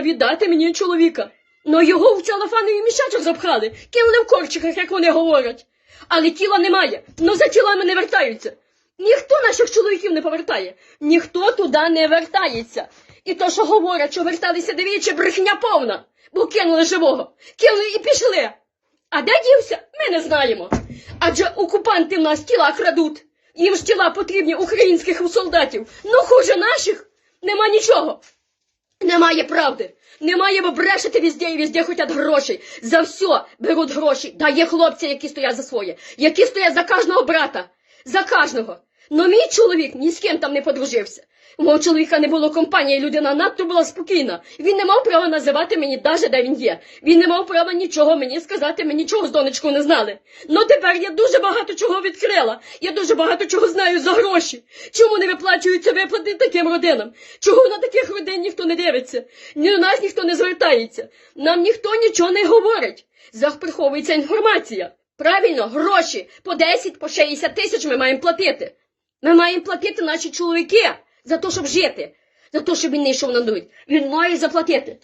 віддати мені чоловіка. Но його в целофановий мішечок запхали, кинули в корчиках, як вони говорять. Але тіла немає, но за тілами не вертаються. Ніхто наших чоловіків не повертає, ніхто туди не вертається. І то, що говорять, що верталися двічі, брехня повна, бо кинули живого, кинули і пішли. А де дівся, ми не знаємо. Адже окупанти в нас тіла крадуть. Їм ж тіла потрібні українських солдатів. Ну, хуже наших нема нічого. Немає правди. Немає, бо брешете везде і везде хотять грошей. За все беруть гроші. Да є хлопці, які стоять за своє, які стоять за кожного брата. За кожного. Но мій чоловік ні з ким там не подружився. У мого чоловіка не було компанії, людина надто була спокійна. Він не мав права називати мені даже де він є. Він не мав права нічого мені сказати, ми нічого з донечкою не знали. Ну тепер я дуже багато чого відкрила. Я дуже багато чого знаю за гроші. Чому не виплачуються виплати таким родинам? Чого на таких родин ніхто не дивиться? Ні до нас ніхто не звертається. Нам ніхто нічого не говорить. Захприховується інформація. Правильно, гроші по 10, по 60 тисяч ми маємо платити. Ми маємо платити наші чоловіки за те, щоб жити. За те, щоб він не йшов на дуй. Він має заплатити.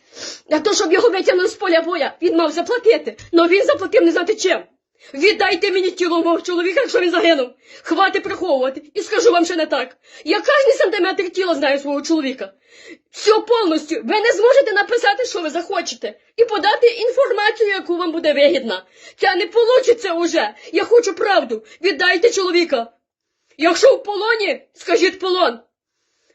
За те, щоб його витягнули з поля боя, він мав заплатити. Но він заплатив не знати чим. Віддайте мені тіло мого чоловіка, якщо він загинув. Хвати приховувати. І скажу вам ще не так. Я кожен сантиметр тіла знаю свого чоловіка. Все повністю. Ви не зможете написати, що ви захочете, і подати інформацію, яку вам буде вигідна. Це не вийде уже. Я хочу правду. Віддайте чоловіка. Якщо в полоні, скажіть полон.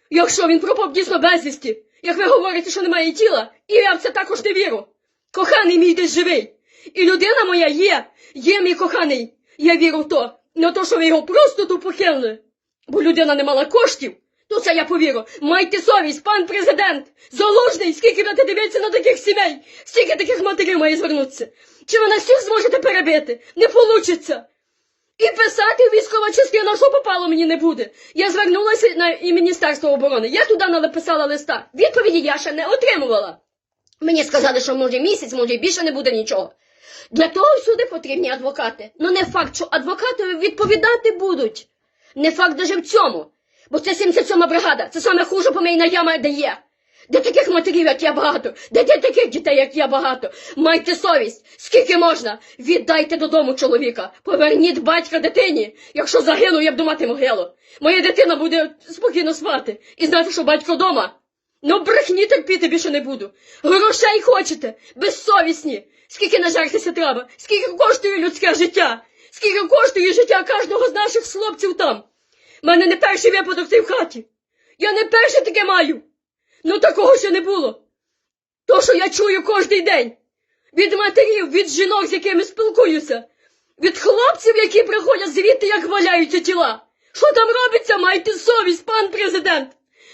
Якщо він пропав дійсно безвісті, як ви говорите, що немає тіла, і я в це також не вірю. Коханий мій десь живий. І людина моя є, є мій коханий. Я вірю в то, не то, що ви його просто тупо кинули. Бо людина не мала коштів, то це я повірю. Майте совість, пан президент, залужний, скільки будете дивитися на таких сімей, скільки таких матерів має звернутися. Чи ви нас всіх зможете перебити? Не получиться. І писати військова частина, що попало мені не буде. Я звернулася на і Міністерство оборони. Я туди написала листа. Відповіді я ще не отримувала. Мені сказали, що може місяць, може більше не буде нічого. Для того всюди потрібні адвокати. Ну не факт, що адвокати відповідати будуть. Не факт даже в цьому. Бо це 77 бригада. Це саме хуже помийна яма, де є. Де таких матерів, як я багато, де, де таких дітей, як я багато. Майте совість, скільки можна. Віддайте додому чоловіка. Поверніть батька дитині. Якщо загину, я буду мати могилу. Моя дитина буде спокійно спати і знати, що батько вдома. Ну, брехні терпіти більше не буду. Грошей хочете, безсовісні. Скільки нажертися треба, скільки коштує людське життя, скільки коштує життя кожного з наших хлопців там. У мене не перший випадок цей в хаті. Я не перше таке маю. Ну такого ще не було. То, що я чую кожний день. Від матерів, від жінок, з якими спілкуюся, від хлопців, які приходять звідти, як валяються тіла. Що там робиться, майте совість, пан президент.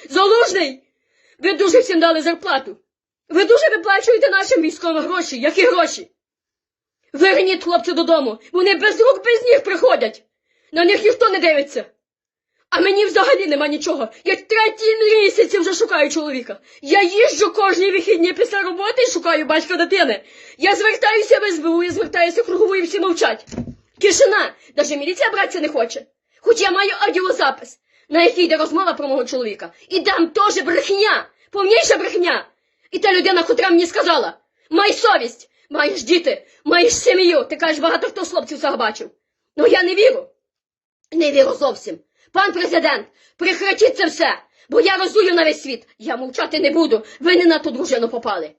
Залужний, ви дуже всім дали зарплату. Ви дуже виплачуєте нашим військовим гроші. Які гроші? Верніть хлопців додому. Вони без рук, без ніг приходять. На них ніхто не дивиться. А мені взагалі нема нічого. Я третій місяць вже шукаю чоловіка. Я їжджу кожні вихідні після роботи і шукаю батька дитини. Я звертаюся в СБУ, я звертаюся в кругову і всі мовчать. Тишина, навіть міліція братися не хоче. Хоч я маю аудіозапис, на який йде розмова про мого чоловіка. І там теж брехня, повніша брехня. І та людина, котра мені сказала, май совість, маєш діти, маєш сім'ю. Ти кажеш, багато хто хлопців цього. Ну я не вірю. Не віру зовсім. Пан президент, прекратіть це все, бо я розую на весь світ. Я мовчати не буду. Ви не на ту дружину попали.